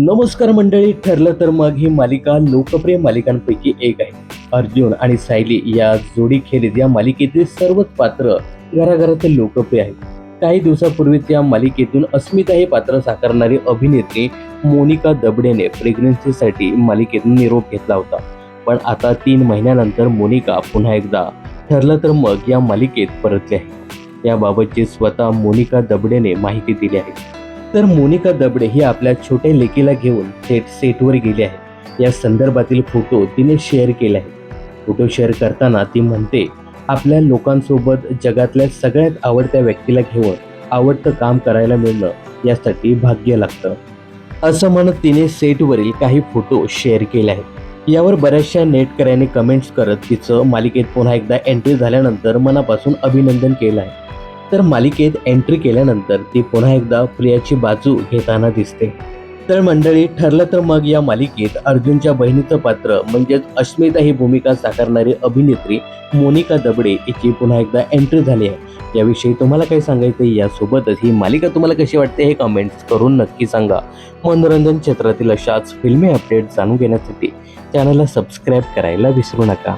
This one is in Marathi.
नमस्कार मंडळी ठरलं तर मग ही मालिका लोकप्रिय मालिकांपैकी एक आहे. अर्जुन आणि सायली या जोडी खेरीज या मालिकेतील सर्वच पात्र घराघरातील लोकप्रिय आहेत. काही दिवसापूर्वीच या मालिकेतून अस्मिता हे पात्र साकारणारी अभिनेत्री मोनिका दबडेने प्रेग्नन्सीसाठी मालिकेतून निरोप घेतला होता. पण आता तीन महिन्यानंतर मोनिका पुन्हा एकदा ठरलं तर मग या मालिकेत परतली आहे. याबाबतची स्वतः मोनिका दबडेने माहिती दिली आहे. तर मोनिका दबडे ही आपल्या छोट्या लेकीला घेऊन थेट सेटवर गेली आहे. या संदर्भातील फोटो तिने शेअर केले आहेत. फोटो शेअर करताना ती म्हणते आपल्या लोकांसोबत जगातल्या सगळ्यात आवडत्या व्यक्तीला घेऊन आवडतं काम करायला मिळणं यासाठी भाग्य लागतं. असं म्हणत तिने सेटवरील काही फोटो शेअर केले आहेत. यावर बऱ्याचशा नेटकऱ्यांनी कमेंट्स करत तिचं मालिकेत पुन्हा एकदा एंट्री झाल्यानंतर मनापासून अभिनंदन केलं आहे. तर मालिकेत एंट्री केल्यानंतर ती पुन्हा एकदा प्रियाची बाजू घेताना दिसते. तर मंडळी ठरलं तर मग या मालिकेत अर्जुनच्या बहिणीचं पात्र म्हणजेच अस्मिता ही भूमिका साकारणारी अभिनेत्री मोनिका दबडे हिची पुन्हा एकदा एंट्री झाली आहे. याविषयी तुम्हाला काय सांगायचं आहे? यासोबतच ही मालिका तुम्हाला कशी वाटते हे कमेंट्स करून नक्की सांगा. मनोरंजन क्षेत्रातील अशाच फिल्मी अपडेट जाणून घेण्यासाठी चॅनलला सबस्क्राईब करायला विसरू नका.